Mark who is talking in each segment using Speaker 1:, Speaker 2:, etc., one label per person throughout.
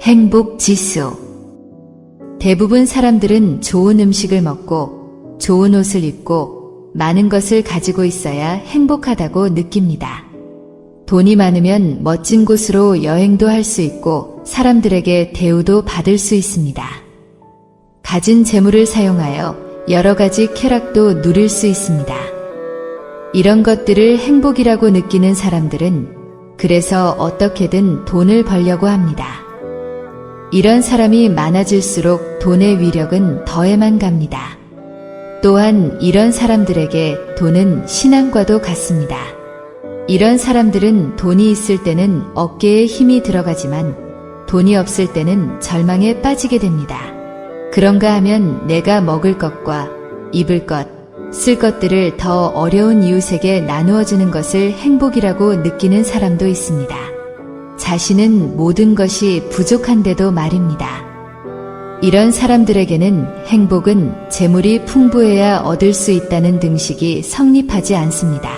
Speaker 1: 행복 지수. 대부분 사람들은 좋은 음식을 먹고 좋은 옷을 입고 많은 것을 가지고 있어야 행복하다고 느낍니다. 돈이 많으면 멋진 곳으로 여행도 할 수 있고 사람들에게 대우도 받을 수 있습니다. 가진 재물을 사용하여 여러 가지 쾌락도 누릴 수 있습니다. 이런 것들을 행복이라고 느끼는 사람들은 그래서 어떻게든 돈을 벌려고 합니다. 이런 사람이 많아질수록 돈의 위력은 더해만 갑니다. 또한 이런 사람들에게 돈은 신앙과도 같습니다. 이런 사람들은 돈이 있을 때는 어깨에 힘이 들어가지만 돈이 없을 때는 절망에 빠지게 됩니다. 그런가 하면 내가 먹을 것과 입을 것, 쓸 것들을 더 어려운 이웃에게 나누어 주는 것을 행복이라고 느끼는 사람도 있습니다. 자신은 모든 것이 부족한데도 말입니다. 이런 사람들에게는 행복은 재물이 풍부해야 얻을 수 있다는 등식이 성립하지 않습니다.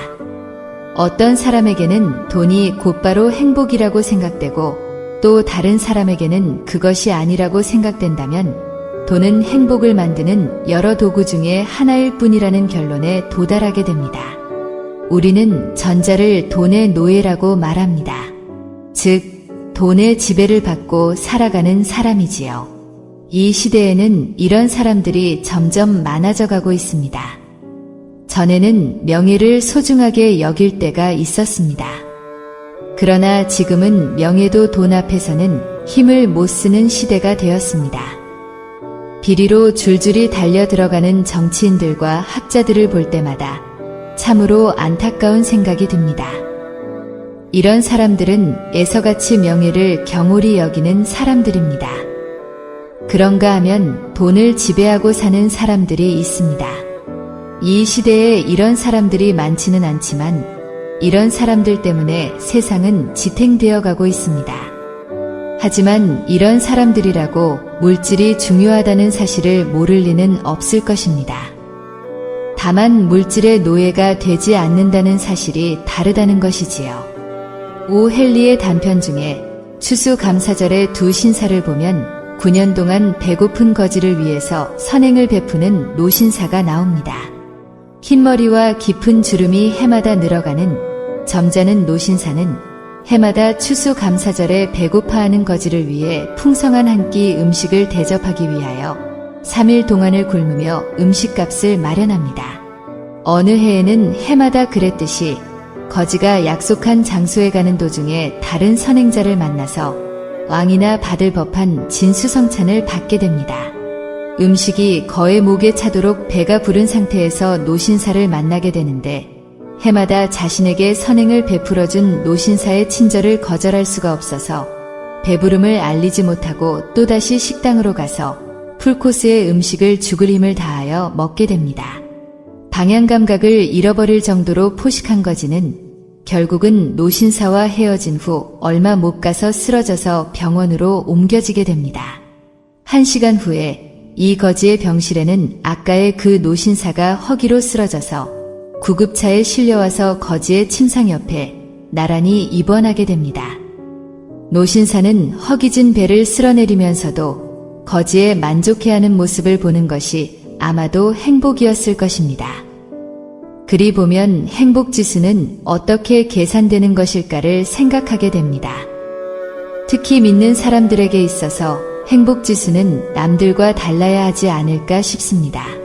Speaker 1: 어떤 사람에게는 돈이 곧바로 행복이라고 생각되고 또 다른 사람에게는 그것이 아니라고 생각된다면 돈은 행복을 만드는 여러 도구 중에 하나일 뿐이라는 결론에 도달하게 됩니다. 우리는 전자를 돈의 노예라고 말합니다. 즉, 돈의 지배를 받고 살아가는 사람이지요. 이 시대에는 이런 사람들이 점점 많아져 가고 있습니다. 전에는 명예를 소중하게 여길 때가 있었습니다. 그러나 지금은 명예도 돈 앞에서는 힘을 못 쓰는 시대가 되었습니다. 비리로 줄줄이 달려 들어가는 정치인들과 학자들을 볼 때마다 참으로 안타까운 생각이 듭니다. 이런 사람들은 애서같이 명예를 경홀히 여기는 사람들입니다. 그런가 하면 돈을 지배하고 사는 사람들이 있습니다. 이 시대에 이런 사람들이 많지는 않지만 이런 사람들 때문에 세상은 지탱되어 가고 있습니다. 하지만 이런 사람들이라고 물질이 중요하다는 사실을 모를 리는 없을 것입니다. 다만 물질의 노예가 되지 않는다는 사실이 다르다는 것이지요. 오 헨리의 단편 중에 추수감사절의 두 신사를 보면 9년 동안 배고픈 거지를 위해서 선행을 베푸는 노신사가 나옵니다. 흰머리와 깊은 주름이 해마다 늘어가는 점잖은 노신사는 해마다 추수감사절에 배고파하는 거지를 위해 풍성한 한 끼 음식을 대접하기 위하여 3일 동안을 굶으며 음식값을 마련합니다. 어느 해에는 해마다 그랬듯이 거지가 약속한 장소에 가는 도중에 다른 선행자를 만나서 왕이나 받을 법한 진수성찬을 받게 됩니다. 음식이 거의 목에 차도록 배가 부른 상태에서 노신사를 만나게 되는데 해마다 자신에게 선행을 베풀어준 노신사의 친절을 거절할 수가 없어서 배부름을 알리지 못하고 또다시 식당으로 가서 풀코스의 음식을 죽을 힘을 다하여 먹게 됩니다. 방향 감각을 잃어버릴 정도로 포식한 거지는 결국은 노신사와 헤어진 후 얼마 못 가서 쓰러져서 병원으로 옮겨지게 됩니다. 한 시간 후에 이 거지의 병실에는 아까의 그 노신사가 허기로 쓰러져서 구급차에 실려와서 거지의 침상 옆에 나란히 입원하게 됩니다. 노신사는 허기진 배를 쓸어내리면서도 거지의 만족해하는 모습을 보는 것이 아마도 행복이었을 것입니다. 그리 보면 행복 지수는 어떻게 계산되는 것일까를 생각하게 됩니다. 특히 믿는 사람들에게 있어서 행복 지수는 남들과 달라야 하지 않을까 싶습니다.